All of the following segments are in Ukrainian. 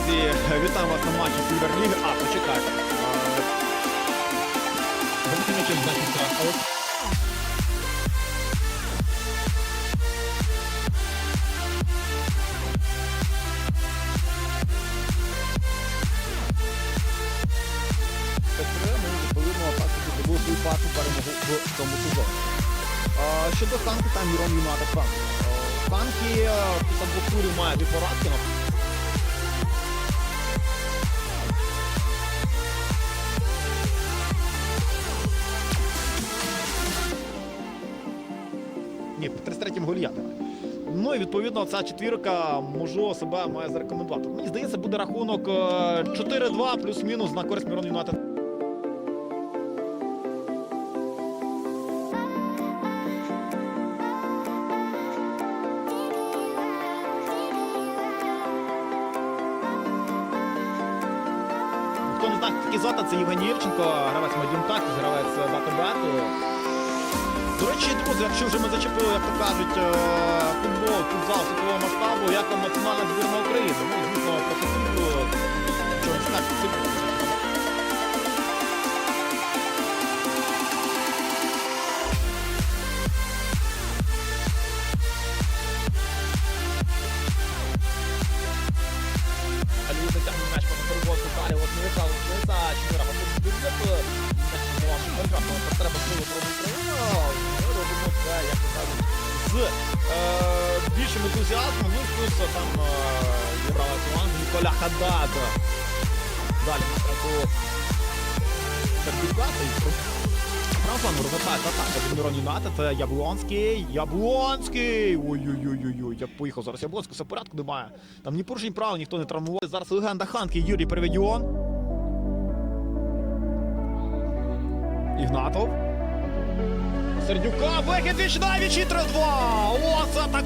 друзі, вітаю вас на матчі Прем'єр-ліги. А, почекайте. Ми відповідно так здобули свою першу перемогу в цьому сезоні. А, Щодо Ханки, там Мірон Юнайтед Франк. Ханки після двох має дві поразки. Ні, по 33-м голі. Ну і відповідно ця четвірка можу себе має зарекомендувати. Мені здається, буде рахунок е, 4-2 плюс-мінус на користь Мірон Юнайтед. Хто не знає, хто Зота, це Євгеній Євченко, гравець Тактіс, гравець Дата-Бету. До речі, друзі, якщо вже ми зачепили, як то кажуть, е, футбол, футзал світового масштабу, як вам національна збірна України. Ну, звісно, про футбол, що не скажете, це по потім треба з більшим ентузіазмом, ну, і плюс там е, зібрала команду Ніколя Хадада. Далі на штрафу Сердюка, та Франклан розвертається атака від Мирон це Яблонський, Яблонський! Ой-ой-ой-ой, як поїхав зараз Яблонський, все порядку немає. Там ні порушень прав, ніхто не травмував. Зараз легенда Ханки Юрій Приведіон. Ігнатов. Сердюка, вихід віч на віч 3-2! О, це так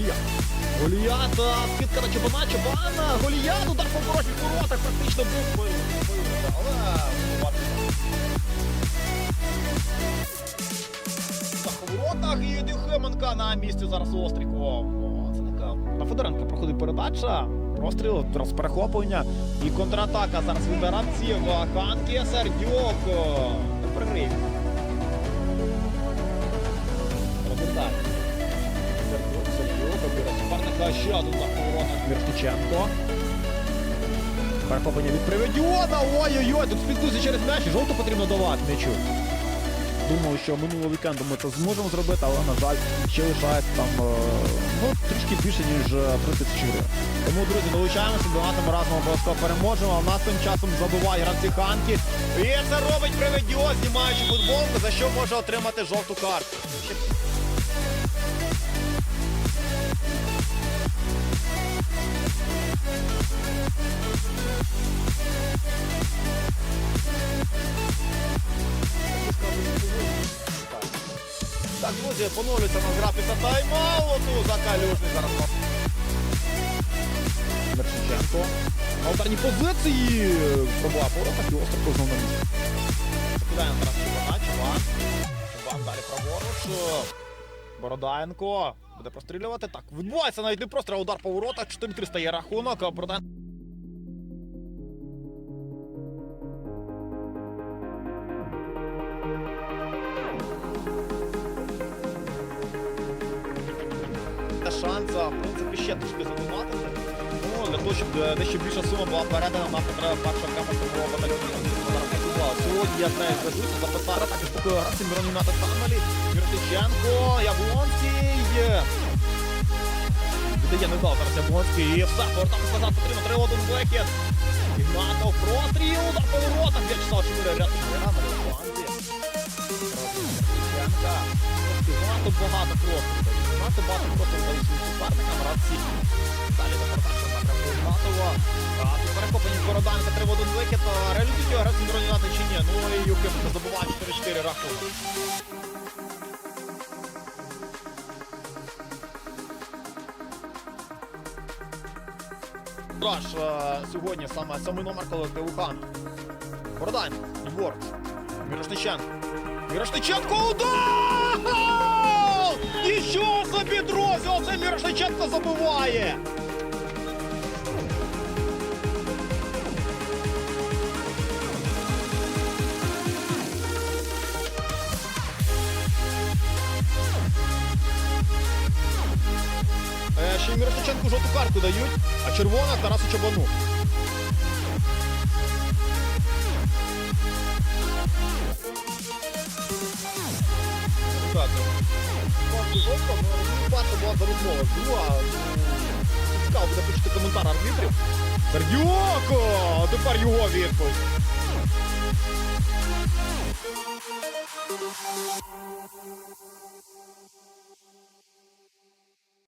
Голія. Голіят, скидка на Чобана, Чобана, Голіят, удар по порожніх воротах, практично був. Але. Так, воротах і Дюхеменка на місці зараз Остріков. На Федоренка проходить передача. Простріл, зараз перехоплення і контратака зараз від гравців. Ханки, Сердюк. Не Ще один удар по воротах. Міртиченко. Перехоплення від Приведіона. Ой-ой-ой, тут спілкуються через м'яч. і Жовту потрібно давати м'ячу. Думав, що минулого вікенду ми це зможемо зробити, але, на жаль, ще лишається там е, ну, трішки більше, ніж е, 3 тисячі гривень. Тому, друзі, долучаємося, донатимо разом обов'язково переможемо. А в нас тим часом забиває гравці Ханки. І це робить Приведіо, знімаючи футболку, за що може отримати жовту картку. Друзі, поновлюється на гра після тайм-ауту. Закалюжний зараз. Мершиченко. На ударній позиції. Пробує поворотах і остров знову на місці. Покидаємо зараз Чубана, Чубан. Чубан далі праворуч. Бородаєнко. Буде прострілювати. Так, відбувається навіть не простріл, а удар по воротах. 4-3 стає рахунок. Бородаєнко Та в принципі, ще трішки задонатити. Ну, для того, щоб е, дещо більша сума була передана на потреби першого окремо штурмового батальйону. Зараз працювала. Сьогодні я з нею зв'яжуся, записати так поки гравці Мирон Юната Самелі, Міртиченко, Яблонський. Віддає не дав зараз Яблонський. І все, повертатися назад потрібно 3-1 вихід. Ігнатов, простріл, удар по воротах. В'ячеслав Чмири рятує на фланзі. Міртиченка. Багато багато просто. Багато багато просто дали своїм суперникам. Гравці. Далі до передачі напрямку Тарасова. А, тут перехоплені Бороденка, 3 в 1 викид. Реалізують його бронювати чи ні? Ну і Юхименко забуває 4-4 рахунок. Раш сьогодні саме самий номер колективу Хан. Бородан, Єгор, Мірошниченко. Мірошниченко удар! Нічого собі, друзі! Оце Мірошниченко забиває! Е, Ще й Мірошниченку жовту картку дають, а червона Тарасу Чабану. Перша жовта, ну, перша була за розмова. Друга, ну, цікаво буде почути коментар арбітрів. Сердюко! А тепер його відповідь.